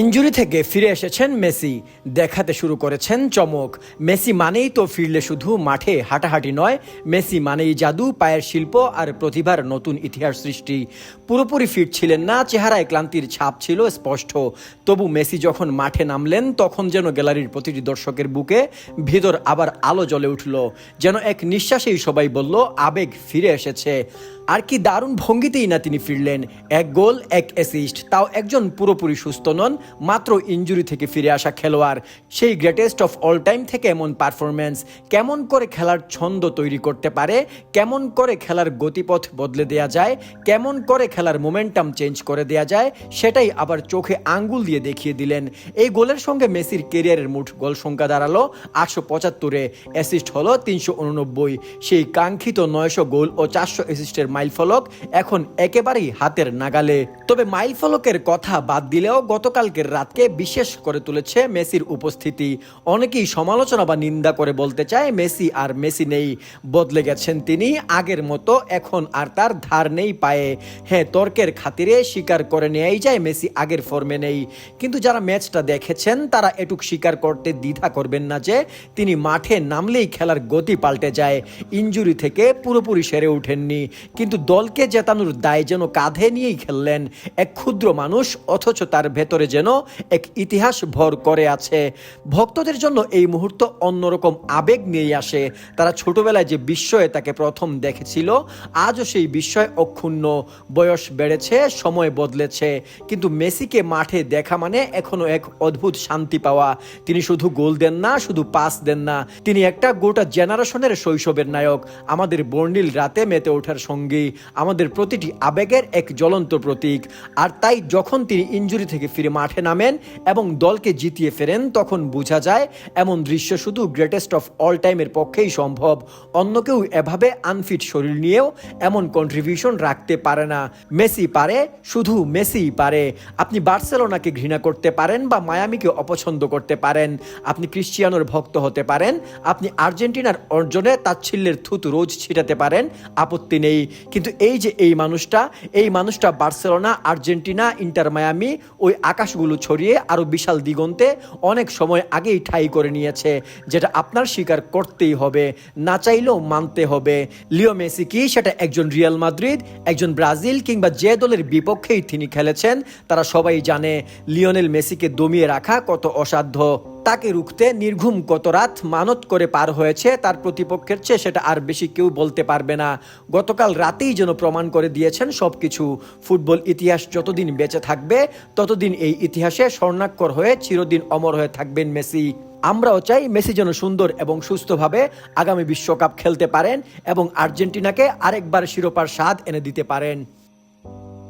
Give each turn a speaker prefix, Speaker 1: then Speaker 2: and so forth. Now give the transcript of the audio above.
Speaker 1: Injury থেকে ফিরে এসেছেন মেসি। দেখাতে শুরু করেছেন চমক। মেসি মানেই তো ফিরলে শুধু মাঠে হাঁটাহাঁটি নয়, মেসি মানেই জাদু, পায়ের শিল্প আর প্রতিভার নতুন ইতিহাস সৃষ্টি। পুরোপুরি ফিট ছিলেন না, চেহারায় ক্লান্তির ছাপ ছিল স্পষ্ট। তবু মেসি যখন মাঠে নামলেন, তখন যেন গ্যালারির প্রতিটি দর্শকের বুকে ভিতর আবার আলো জ্বলে উঠল। যেন এক নিঃশ্বাসেই সবাই বলল, আবেগ ফিরে এসেছে। আর কি দারুণ ভঙ্গিতেই না তিনি ফিরলেন। এক গোল, এক অ্যাসিস্ট তাও একজন পুরোপুরি সুস্থ নন, মাত্র ইঞ্জুরি থেকে ফিরে আসা খেলোয়াড়। সেই গ্রেটেস্ট অফ অল টাইম থেকে এমন পারফরমেন্স কেমন করে খেলার ছন্দ তৈরি করতে পারে, কেমন করে খেলার গতিপথ বদলে দেয়া যায়, কেমন করে খেলার মোমেন্টাম চেঞ্জ করে দেয়া যায়, সেটাই আবার চোখে আঙ্গুল দিয়ে দেখিয়ে দিলেন। এই গোলের সঙ্গে মেসির কেরিয়ারের মুঠ গোল সংখ্যা দাঁড়াল আটশো পঁচাত্তরে। অ্যাসিস্ট হলো তিনশো উননব্বই। সেই কাঙ্ক্ষিত নয়শো গোল ও চারশো অ্যাসিস্টের মাইল ফলক এখন একেবারেই হাতের নাগালে। তবে মাইল ফলকের কথা বাদ দিলেও গতকালকের রাতকে বিশেষ করে তুলেছে মেসির উপস্থিতি। অনেকেই সমালোচনা বা নিন্দা করে বলতে চায় মেসি আর মেসি নেই। বদলে গেছেন তিনি, আগের মতো এখন আর তার ধার নেই পায়ে। হ্যাঁ তর্কের খাতিরে স্বীকার করে নেয়াই যায় মেসি আগের ফর্মে নেই। কিন্তু যারা ম্যাচটা দেখেছেন, তারা এটুক স্বীকার করতে দ্বিধা করবেন না যে তিনি মাঠে নামলেই খেলার গতি পাল্টে যায়। ইঞ্জুরি থেকে পুরোপুরি সেরে ওঠেননি। কিন্তু দলকে জেতানোর দায় যেন কাঁধে নিয়েই খেললেন এক ক্ষুদ্র মানুষ, অথচ তার ভেতরে যেন এক ইতিহাস ভর করে আছে। ভক্তদের জন্য এই মুহূর্ত অন্যরকম আবেগ নিয়ে আসে। তারা ছোটবেলায় যে বিস্ময়ে তাকে প্রথম দেখেছিল, আজও সেই বিস্ময় অক্ষুণ্ণ। বয়স বেড়েছে, সময় বদলেছে, কিন্তু মেসিকে মাঠে দেখা মানে এখনও এক অদ্ভুত শান্তি পাওয়া। তিনি শুধু গোল দেন না, শুধু পাস দেন না। তিনি একটা গোটা জেনারেশনের শৈশবের নায়ক। আমাদের বর্ণিল রাতে মেতে ওঠার সঙ্গী। আমাদের প্রতিটি আবেগের এক জ্বলন্ত প্রতীক। আর তাই যখন তিনি ইঞ্জুরি থেকে ফিরে মাঠে নামেন এবং দলকে জিতিয়ে ফেরেন, তখন বোঝা যায় এমন দৃশ্য শুধু গ্রেটেস্ট অফ অল টাইমের পক্ষেই সম্ভব। অন্য কেউ এভাবে আনফিট শরীর নিয়েও এমন কন্ট্রিবিউশন রাখতে পারে না। মেসি পারে, শুধু মেসি পারে। আপনি বার্সেলোনাকে ঘৃণা করতে পারেন বা মায়ামিকে অপছন্দ করতে পারেন। আপনি ক্রিশ্চিয়ানোর ভক্ত হতে পারেন। আপনি আর্জেন্টিনার অর্জনে তাচ্ছিল্যের থুতু রোজ ছিটাতে পারেন। আপত্তি নেই। কিন্তু এই যে এই মানুষটা এই মানুষটা বার্সেলোনা, আর্জেন্টিনা, ইন্টার মায়ামি, ওই আকাশগুলো ছড়িয়ে আরও বিশাল দিগন্তে অনেক সময় আগেই ঠাই করে নিয়েছে, যেটা আপনার স্বীকার করতেই হবে, না চাইলেও মানতে হবে। লিও মেসি কি? সেটা একজন রিয়াল মাদ্রিদ, একজন ব্রাজিল কিংবা যে দলের বিপক্ষেই তিনি খেলেছেন, তারা সবাই জানে লিওনেল মেসিকে দমিয়ে রাখা কত অসাধ্য। তাকে রুখতে নির্ঘুম কত রাত মানত করে পার হয়েছে, তার প্রতিপক্ষের চেয়ে সেটা আর বেশি কেউ বলতে পারবে না। গতকাল রাতেই যেন প্রমাণ করে দিয়েছেন সব কিছু ফুটবল ইতিহাস যতদিন বেঁচে থাকবে, ততদিন এই ইতিহাসে স্বর্ণাক্ষর হয়ে চিরদিন অমর হয়ে থাকবেন মেসি। আমরাও চাই মেসি যেন সুন্দর এবং সুস্থভাবে আগামী বিশ্বকাপ খেলতে পারেন এবং আর্জেন্টিনাকে আরেকবার শিরোপার স্বাদ এনে দিতে পারেন।